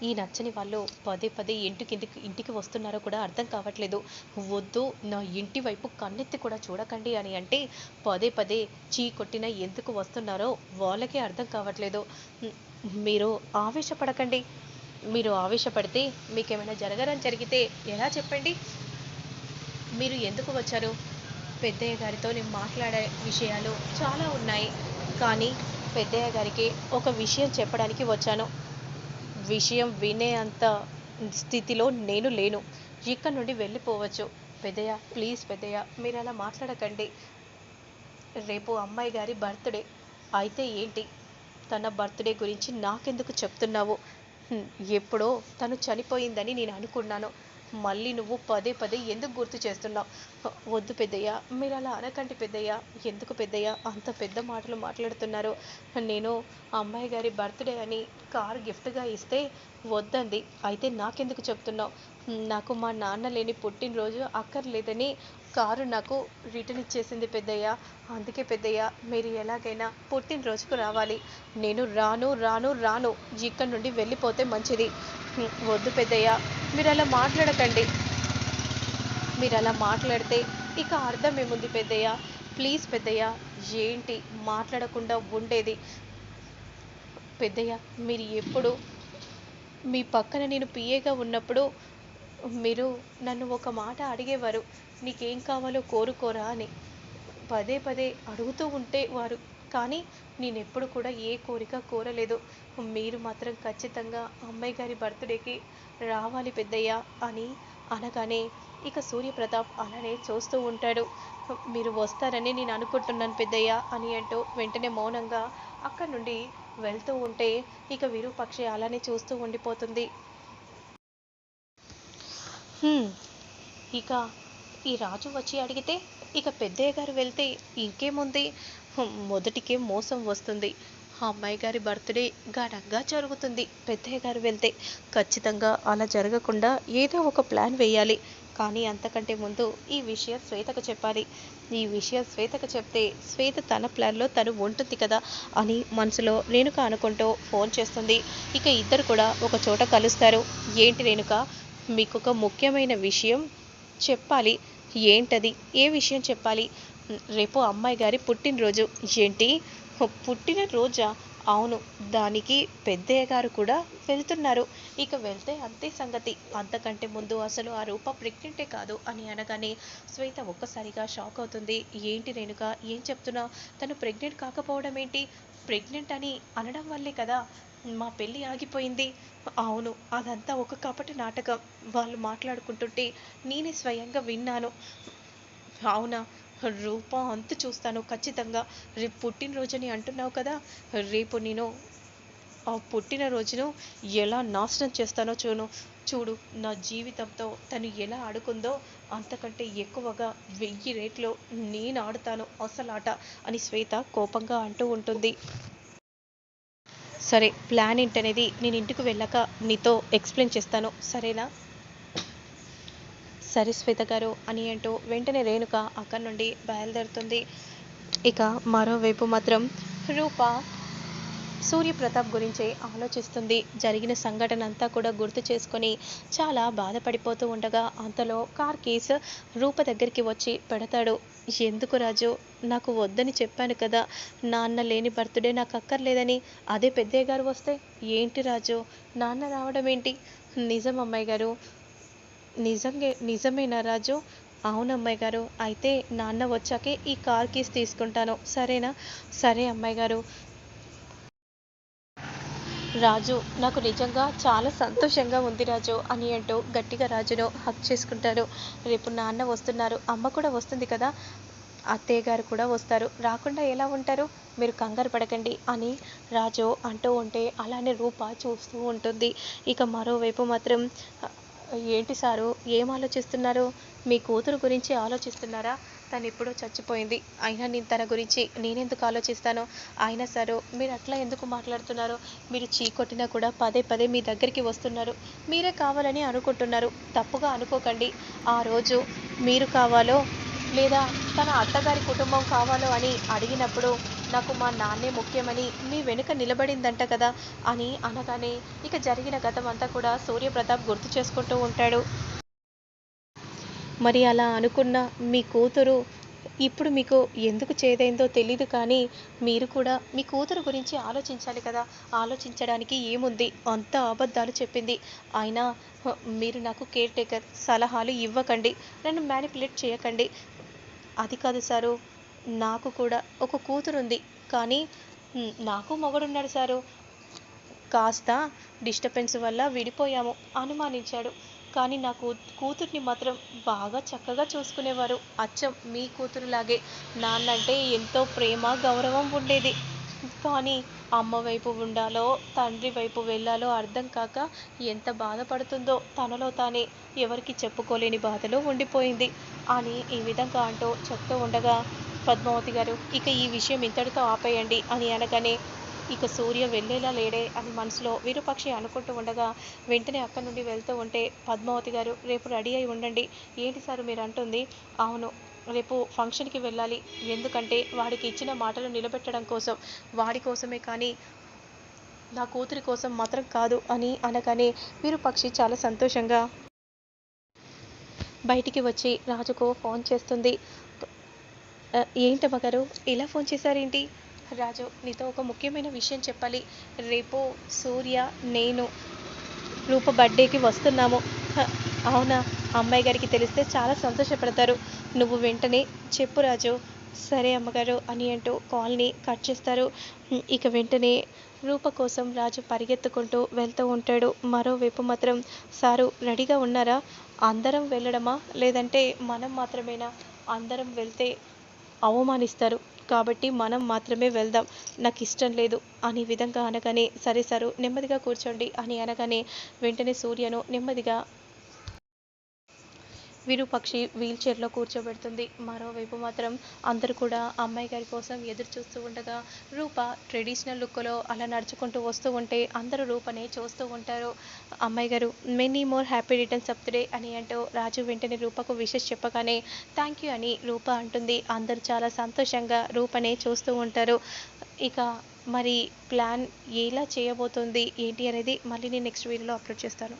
ఈ నచ్చని వాళ్ళు పదే పదే ఇంటికి ఇంటికి ఇంటికి వస్తున్నారో కూడా అర్థం కావట్లేదు. వద్దు నా ఇంటి వైపు కన్నెత్తి కూడా చూడకండి అని అంటే పదే పదే చీ కొట్టిన ఎందుకు వస్తున్నారో వాళ్ళకే అర్థం కావట్లేదు. మీరు ఆవేశపడకండి. మీరు ఆవేశపడితే మీకేమైనా జరగరని జరిగితే ఎలా చెప్పండి? మీరు ఎందుకు వచ్చారు? పెద్దయ్య గారితో నేను మాట్లాడే విషయాలు చాలా ఉన్నాయి. కానీ పెద్దయ్య గారికి ఒక విషయం చెప్పడానికి వచ్చాను. విషయం వినే అంత స్థితిలో నేను లేను. ఇక్కడ నుండి వెళ్ళిపోవచ్చు. పెద్దయ్య ప్లీజ్ పెద్దయ్య మీరు అలా మాట్లాడకండి. రేపు అమ్మాయి గారి బర్త్డే. అయితే ఏంటి? తన బర్త్డే గురించి నాకెందుకు చెప్తున్నావు? ఎప్పుడో తను చనిపోయిందని నేను అనుకున్నాను. మళ్ళీ నువ్వు పదే పదే ఎందుకు గుర్తు చేస్తున్నావు? వద్దు పెద్దయ్య మీరు అలా అనకండి పెద్దయ్య. ఎందుకు పెద్దయ్య? అంత పెద్ద మాటలు మాట్లాడుతున్నారు. నేను అమ్మాయి గారి బర్త్డే అని కార్ గిఫ్ట్గా ఇస్తే వద్దంది. అయితే నాకెందుకు చెప్తున్నావు? నాకు మా నాన్న లేని పుట్టినరోజు అక్కర్లేదని కారు నాకు రిటర్న్ ఇచ్చేసింది పెద్దయ్య. అందుకే పెద్దయ్య మీరు ఎలాగైనా పుట్టినరోజుకు రావాలి. నేను రాను రాను రాను. ఇక్కడి నుండి వెళ్ళిపోతే మంచిది. వద్దు పెద్దయ్య. మీరు అలా మాట్లాడకండి. మీరు అలా మాట్లాడితే ఇక అర్థం ఏముంది పెద్దయ్య? ప్లీజ్ పెద్దయ్య ఏంటి మాట్లాడకుండా ఉండేది? పెద్దయ్య మీరు ఎప్పుడు మీ పక్కన నేను పిఏగా ఉన్నప్పుడు మీరు నన్ను ఒక మాట అడిగేవారు. నీకేం కావాలో కోరుకోరా అని. పదే పదే అడుగుతూ ఉంటే వారు. కానీ నేను ఎప్పుడు కూడా ఏ కోరిక కోరలేదు. మీరు మాత్రం ఖచ్చితంగా అమ్మాయి గారి బర్త్డేకి రావాలి పెద్దయ్య అని అనగానే ఇక సూర్యప్రతాప్ అలానే చూస్తూ ఉంటాడు. మీరు వస్తారని నేను అనుకుంటున్నాను పెద్దయ్య అని అంటూ వెంటనే మౌనంగా అక్కడి నుండి వెళ్తూ ఉంటే ఇక విరూపక్షి అలానే చూస్తూ ఉండిపోతుంది. ఇక ఈ రాజు వచ్చి అడిగితే ఇక పెద్దయ్య గారు వెళ్తే ఇంకేముంది? మొదటికే మోసం వస్తుంది. అమ్మాయి గారి బర్త్డే ఘనంగా జరుగుతుంది. పెద్దయ్య గారు వెళ్తే ఖచ్చితంగా అలా జరగకుండా ఏదో ఒక ప్లాన్ వేయాలి. కానీ అంతకంటే ముందు ఈ విషయం శ్వేతకు చెప్పాలి. ఈ విషయం శ్వేతకు చెప్తే శ్వేత తన ప్లాన్లో తను ఉంటుంది కదా అని మనసులో రేణుక అనుకుంటూ ఫోన్ చేస్తుంది. ఇక ఇద్దరు కూడా ఒక చోట కలుస్తారు. ఏంటి రేణుక? మీకు ఒక ముఖ్యమైన విషయం చెప్పాలి. ఏంటది? ఏ విషయం చెప్పాలి? రేపు అమ్మాయి గారి పుట్టినరోజు. ఏంటి? పుట్టినరోజా? అవును దానికి పెద్దయ్య గారు కూడా వెళ్తున్నారు. ఇక వెళ్తే అంతే సంగతి. అంతకంటే ముందు అసలు ఆ రూప ప్రెగ్నెంటే కాదు అని అనగానే శ్వేత ఒక్కసారిగా షాక్ అవుతుంది. ఏంటి రేణుక? ఏం చెప్తున్నావు? తను ప్రెగ్నెంట్ కాకపోవడం ఏంటి? ప్రెగ్నెంట్ అని అనడం వల్లే కదా. మా పెళ్ళి ఆగిపోయింది. అవును అదంతా ఒక కపటి నాటకం. వాళ్ళు మాట్లాడుకుంటుంటే నేనే స్వయంగా విన్నాను. అవునా రూప అంత చూస్తాను ఖచ్చితంగా. రేపు పుట్టినరోజని అంటున్నావు కదా రేపు నేను ఆ పుట్టినరోజును ఎలా నాశనం చేస్తానో చూను. చూడు నా జీవితంతో తను ఎలా ఆడుకుందో అంతకంటే ఎక్కువగా వెయ్యి రేట్లో నేను ఆడుతాను. అసలాట అని శ్వేత కోపంగా అంటూ ఉంటుంది. సరే ప్లాన్ ఏంటనేది నేను ఇంటికి వెళ్ళాక నీతో ఎక్స్ప్లెయిన్ చేస్తాను. సరేనా? సరే శ్వేత గారు అని అంటూ వెంటనే రేణుక అక్కడి నుండి బయలుదేరుతుంది. ఇక మరోవైపు మాత్రం రూప సూర్యప్రతాప్ గురించే ఆలోచిస్తుంది. జరిగిన సంఘటన అంతా కూడా గుర్తు చేసుకొని చాలా బాధపడిపోతూ ఉండగా అంతలో కార్ కేస్ రూప దగ్గరికి వచ్చి పెడతాడు. ఎందుకు రాజు? నాకు వద్దని చెప్పాను కదా. నాన్న లేని బర్త్డే నాకు అక్కర్లేదని. అదే పెద్దయ్య గారు వస్తే ఏంటి రాజు? నాన్న రావడం ఏంటి? నిజం అమ్మాయి గారు. నిజంగే నిజమేనా రాజు? అవును అమ్మాయి గారు. అయితే నాన్న వచ్చాకే ఈ కార్ కీస్ తీసుకుంటాను. సరేనా? సరే అమ్మాయి గారు. రాజు నాకు నిజంగా చాలా సంతోషంగా ఉంది రాజు అని అంటూ గట్టిగా రాజును హక్ చేసుకుంటారు. రేపు నాన్న వస్తున్నారు. అమ్మ కూడా వస్తుంది కదా? అత్తయ్య గారు కూడా వస్తారు. రాకుండా ఎలా ఉంటారు? మీరు కంగారు పడకండి అని రాజు అంటూ ఉంటే అలానే రూప చూస్తూ ఉంటుంది. ఇక మరోవైపు మాత్రం ఏంటి సారు? ఏం ఆలోచిస్తున్నారు? మీ కూతురు గురించి ఆలోచిస్తున్నారా? తను ఎప్పుడో చచ్చిపోయింది. అయినా నేను తన గురించి నేనెందుకు ఆలోచిస్తాను? అయినా సారు మీరు అట్లా ఎందుకు మాట్లాడుతున్నారు? మీరు చీకొట్టినా కూడా పదే పదే మీ దగ్గరికి వస్తున్నారు. మీరే కావాలని అనుకుంటున్నారు. తప్పుగా అనుకోకండి. ఆ రోజు మీరు కావాలో లేదా తన అత్తగారి కుటుంబం కావాలో అని అడిగినప్పుడు నాకు మా నాన్నే ముఖ్యమని మీ వెనుక నిలబడిందంట కదా అని అనగానే ఇక జరిగిన గతం అంతా కూడా సూర్యప్రతాప్ గుర్తు చేసుకుంటూ ఉంటాడు. మరి అలా అనుకున్న మీ కూతురు ఇప్పుడు మీకు ఎందుకు చేదైందో తెలీదు కానీ మీరు కూడా మీ కూతురు గురించి ఆలోచించాలి కదా. ఆలోచించడానికి ఏముంది? అంత అబద్ధాలు చెప్పింది. అయినా మీరు నాకు కేర్ టేకర్ సలహాలు ఇవ్వకండి. నన్ను మ్యానిపులేట్ చేయకండి. అది కాదు సారు నాకు కూడా ఒక కూతురు ఉంది కానీ నాకు మొగడున్నాడు సారు. కాస్త డిస్టర్బెన్స్ వల్ల విడిపోయాము. అనుమానించాడు. కానీ నా కూతుర్ని మాత్రం బాగా చక్కగా చూసుకునేవారు. అచ్చం మీ కూతురులాగే నాన్నంటే ఎంతో ప్రేమ గౌరవం ఉండేది. కానీ అమ్మ వైపు ఉండాలో తండ్రి వైపు వెళ్ళాలో అర్థం కాక ఎంత బాధపడుతుందో తనలో తానే ఎవరికి చెప్పుకోలేని బాధలో ఉండిపోయింది. అని ఈ విధంగా అంటూ చెప్తూ ఉండగా పద్మావతి గారు ఇక ఈ విషయం ఇంతటితో ఆపేయండి అని అనగానే ఇక సూర్య వెళ్ళేలా లేడే అని మనసులో విరూపాక్షి అనుకుంటూ ఉండగా వెంటనే అక్కడి నుండి వెళ్తూ ఉంటే పద్మావతి గారు రేపు రెడీ అయి ఉండండి. ఏంటి సార్ మీరు అంటుంది? అవును రేపు ఫంక్షన్కి వెళ్ళాలి. ఎందుకంటే వాడికి ఇచ్చిన మాటలు నిలబెట్టడం కోసం వాడి కోసమే కానీ నా కూతురి కోసం మాత్రం కాదు అని అనగానే విరూపాక్షి చాలా సంతోషంగా బయటికి వచ్చి రాజుకు ఫోన్ చేస్తుంది. ఏంటమ్మ గారు? ఇలా ఫోన్ చేశారేంటి? రాజు నీతో ఒక ముఖ్యమైన విషయం చెప్పాలి. రేపు సూర్య నేను రూప బర్త్డేకి వస్తున్నాము. అవునా? అమ్మాయి గారికి తెలిస్తే చాలా సంతోషపడతారు. నువ్వు వెంటనే చెప్పు రాజు. సరే అమ్మగారు అని అంటూ కాల్ని కట్ చేస్తారు. ఇక వెంటనే రూప కోసం రాజు పరిగెత్తుకుంటూ వెళ్తూ ఉంటాడు. మరోవైపు మాత్రం సారు రెడీగా ఉన్నారా? అందరం వెళ్ళడమా? లేదంటే మనం మాత్రమేనా? అందరం వెళ్తే అవమానిస్తారు. కాబట్టి మనం మాత్రమే వెళ్దాం. నాకు ఇష్టం లేదు. అని విధంగా అనగానే సరే సరు నెమ్మదిగా కూర్చోండి అని అనగానే వెంటనే సూర్యను నెమ్మదిగా విరూపక్షి వీల్ చైర్లో కూర్చోబెడుతుంది. మరోవైపు మాత్రం అందరూ కూడా అమ్మాయి గారి కోసం ఎదురు చూస్తూ ఉండగా రూప ట్రెడిషనల్ లుక్లో అలా నడుచుకుంటూ వస్తూ ఉంటే అందరూ రూపనే చూస్తూ ఉంటారు. అమ్మాయి గారు many more happy returns of day అని అంటూ రాజు వెంటనే రూపకు విషెస్ చెప్పగానే థ్యాంక్ యూ అని రూప అంటుంది. అందరూ చాలా సంతోషంగా రూపనే చూస్తూ ఉంటారు. ఇక మరి ప్లాన్ ఎలా చేయబోతుంది ఏంటి అనేది మళ్ళీ నేను నెక్స్ట్ వీడియోలో అప్లోడ్ చేస్తాను.